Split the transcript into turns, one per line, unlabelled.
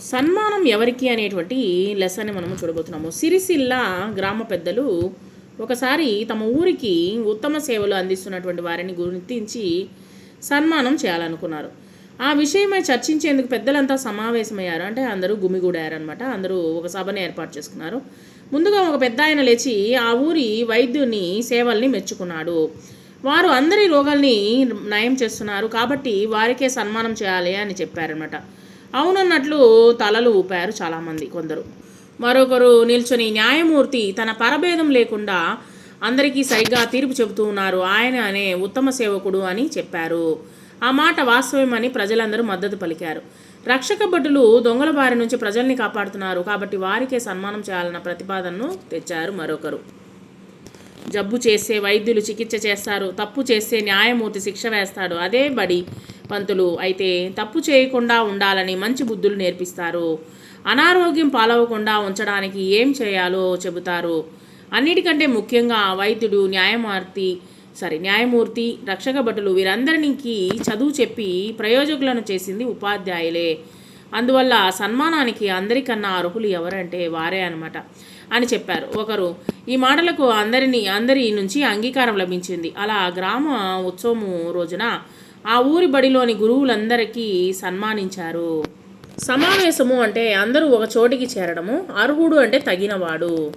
సన్మానం ఎవరికి అనేటువంటి లెసన్ని మనము చూడబోతున్నాము. సిరిసిల్ల గ్రామ పెద్దలు ఒకసారి తమ ఊరికి ఉత్తమ సేవలు అందిస్తున్నటువంటి వారిని గుర్తించి సన్మానం చేయాలనుకున్నారు. ఆ విషయమై చర్చించేందుకు పెద్దలంతా సమావేశమయ్యారు. అంటే అందరూ గుమిగూడారనమాట అందరూ ఒక సభను ఏర్పాటు చేసుకున్నారు. ముందుగా ఒక పెద్ద ఆయన లేచి ఆ ఊరి వైద్యుని సేవల్ని మెచ్చుకున్నాడు. వారు అందరి రోగాల్ని నయం చేస్తున్నారు. కాబట్టి వారికే సన్మానం చేయాలి అని చెప్పారనమాట అవునన్నట్లు తలలు ఊపారు చాలామంది కొందరు. మరొకరు నిల్చొని న్యాయమూర్తి తన పరభేదం లేకుండా అందరికీ సరిగ్గా తీర్పు చెబుతూ ఉన్నారు. ఆయన అనే ఉత్తమ సేవకుడు అని చెప్పారు. ఆ మాట వాస్తవమని ప్రజలందరూ మద్దతు పలికారు. రక్షక భటులు దొంగల బారి నుంచి ప్రజల్ని కాపాడుతున్నారు. కాబట్టి వారికే సన్మానం చేయాలన్న ప్రతిపాదనను తెచ్చారు మరొకరు. జబ్బు చేస్తే వైద్యులు చికిత్స చేస్తారు. తప్పు చేస్తే న్యాయమూర్తి శిక్ష వేస్తాడు. అదే బడి. పంతులు అయితే తప్పు చేయకుండా ఉండాలని మంచి బుద్ధులు నేర్పిస్తారు. అనారోగ్యం పాలవకుండా ఉంచడానికి ఏం చేయాలో చెబుతారు. అన్నిటికంటే ముఖ్యంగా వైద్యుడు న్యాయమూర్తి సారీ న్యాయమూర్తి రక్షక భటులు వీరందరికీ చదువు చెప్పి ప్రయోజకులను చేసింది ఉపాధ్యాయులే. అందువల్ల సన్మానానికి అందరికన్నా అర్హులు ఎవరంటే వారే అనమాట అని చెప్పారు. ఒకరు ఈ మాటలకు అందరినీ అందరి నుంచి అంగీకారం లభించింది. అలా గ్రామ ఉత్సవము రోజున ఆ ఊరి బడిలోని గురువులందరికీ సన్మానించారు. సమావేశము అంటే అందరూ ఒక చోటికి చేరడము అర్హుడు అంటే తగినవాడు.